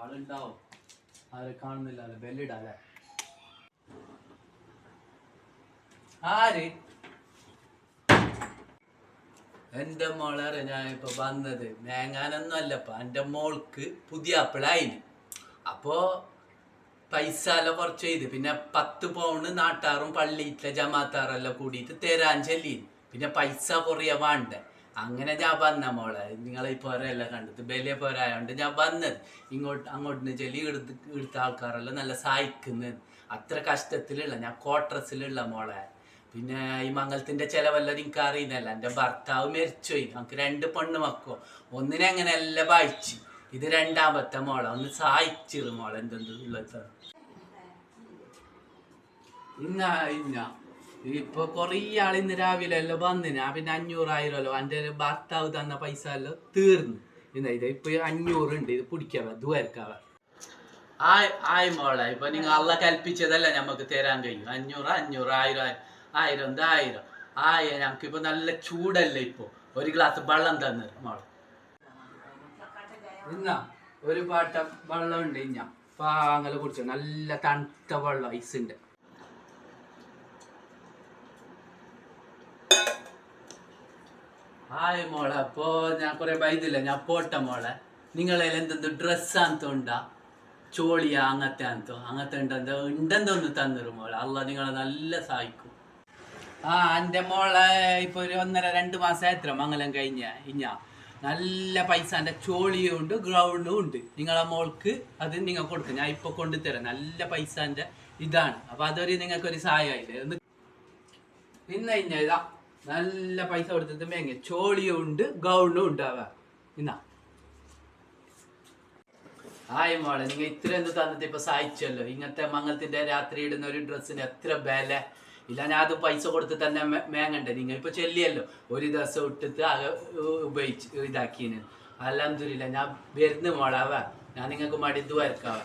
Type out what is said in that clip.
ആളുണ്ടാവും ആരെ കാണുന്നില്ലല്ലോ ബെല്ലിടാതെ ആര്? എന്റെ മോളെ ഞാൻ ഇപ്പൊ വന്നത്. മേങ്ങാനൊന്നും അല്ലപ്പ എന്റെ മോൾക്ക് പുതിയ അപ്പിളായിന് അപ്പോ പൈസ എല്ലാം കുറച്ച് ചെയ്ത്. പിന്നെ പത്ത് പൗണ്ട് നാട്ടാറും പള്ളിയിലെ ജമാത്താറെല്ലാം കൂടിയിട്ട് തരാൻ ചെല്ലി പിന്നെ പൈസ കുറയ വേണ്ടേ. അങ്ങനെ ഞാൻ വന്ന മോളെ. നിങ്ങളെ ഈ പോരെല്ലാം കണ്ടത് വലിയ പോരായോണ്ട് ഞാൻ വന്നത്. ഇങ്ങോട്ട് അങ്ങോട്ട് ചെല്ലി എടുത്ത് എടുത്ത ആൾക്കാരെല്ലാം നല്ല സഹായിക്കുന്നത് അത്ര കഷ്ടത്തിലുള്ള ഞാൻ ക്വാർട്ടേഴ്സിലുള്ള മോളെ. പിന്നെ ഈ മംഗലത്തിന്റെ ചെലവെല്ലാം എനിക്ക് അറിയുന്നല്ല എന്റെ ഭർത്താവ് മരിച്ചുപോയി. നമുക്ക് രണ്ട് പെണ്ണ് മക്കോ ഒന്നിനെ അങ്ങനെ എല്ലാം വായിച്ചു ഇത് രണ്ടാമത്തെ മോളെ. ഒന്ന് സഹായിച്ചിരുന്നു മോളെ. എന്തെന്തുള്ളത് ഇന്ന ഇന്ന. ഇപ്പൊ കൊറേ ആൾ ഇന്ന് രാവിലെ എല്ലാം വന്നിന്. ഞാൻ പിന്നെ അഞ്ഞൂറായിരമല്ലോ എന്റെ ഭർത്താവ് തന്ന പൈസ എല്ലാം തീർന്നു. ഇന്ന ഇത് ഇപ്പൊ അഞ്ഞൂറ് ഉണ്ട്. ഇത് പിടിക്കാവ ദൂരക്കാവ ആയ് ആയ് മോളെ. ഇപ്പൊ നിങ്ങൾ അള്ള കൽപ്പിച്ചതല്ല നമുക്ക് തരാൻ കഴിയും. അഞ്ഞൂറ് അഞ്ഞൂറ് ആയിരം ആയി- ആയിരം ആയിരം. ആയ ഞങ്ങൾക്ക് ഇപ്പൊ നല്ല ചൂടല്ലേ ഇപ്പൊ. ഒരു ഗ്ലാസ് വെള്ളം തന്നെ മോളെ. ഇന്നാ ഒരു പാട്ട വെള്ളം ഉണ്ട് ഇഞ്ഞ പാങ്ങല കുടിച്ചു. നല്ല തണുത്ത വെള്ളം ഐസിന്റെ ഹായ് മോളെ അപ്പോ ഞാൻ കുറെ ബൈതില്ല ഞാൻ പോട്ട മോളെ. നിങ്ങളെ എന്തെന്ത് ഡ്രസ് അന്തോണ്ടാ ചോളിയ അങ്ങനത്തെ അന്തോ അങ്ങനത്തെ ഉണ്ടെന്തോ ഉണ്ടെന്തോന്ന് തന്നിരും മോളെ. അല്ല നിങ്ങളെ നല്ല സഹായിക്കും. ആ എന്റെ മോളെ ഇപ്പൊ ഒരു ഒന്നര രണ്ട് മാസം എത്ര മംഗലം കഴിഞ്ഞ ഇഞ്ഞ. നല്ല പൈസ എന്റെ ചോളിയും ഉണ്ട് ഗ്രൗണ്ടും ഉണ്ട്. നിങ്ങളെ മോൾക്ക് അത് നിങ്ങൾ കൊടുക്കും. ഞാൻ ഇപ്പൊ കൊണ്ടുതരാം. നല്ല പൈസ പൈസന്റെ ഇതാണ്. അപ്പൊ അതൊരു നിങ്ങൾക്കൊരു സഹായമായില്ലേ? ഒന്ന് ഇന്ന ഇന്ന ഇതാ. നല്ല പൈസ കൊടുത്തിട്ട് മേങ്ങ. ചോളിയും ഉണ്ട് ഗൗണും ഉണ്ടാവുക. എന്നാ ഹായ് മോളെ നിങ്ങൾ ഇത്ര എന്ത് തന്നിട്ട് ഇപ്പൊ സഹായിച്ചല്ലോ ഇങ്ങനത്തെ മംഗളത്തിന്റെ രാത്രി ഇടുന്ന ഒരു ഡ്രസ്സിന് എത്ര വില? ഇല്ല ഞാൻ അത് പൈസ കൊടുത്ത് തന്നെ മേങ്ങണ്ടേ? നിങ്ങൾ ഇപ്പൊ ചെല്ലിയല്ലോ. ഒരു ദിവസം ഇട്ടിട്ട് ആകെ ഉപയോഗിച്ച് ഇതാക്കിന്. അലഹമില്ല ഞാൻ വരുന്നു മോളാവാ ഞാൻ നിങ്ങൾക്ക് മടിത്തു വരക്കാവ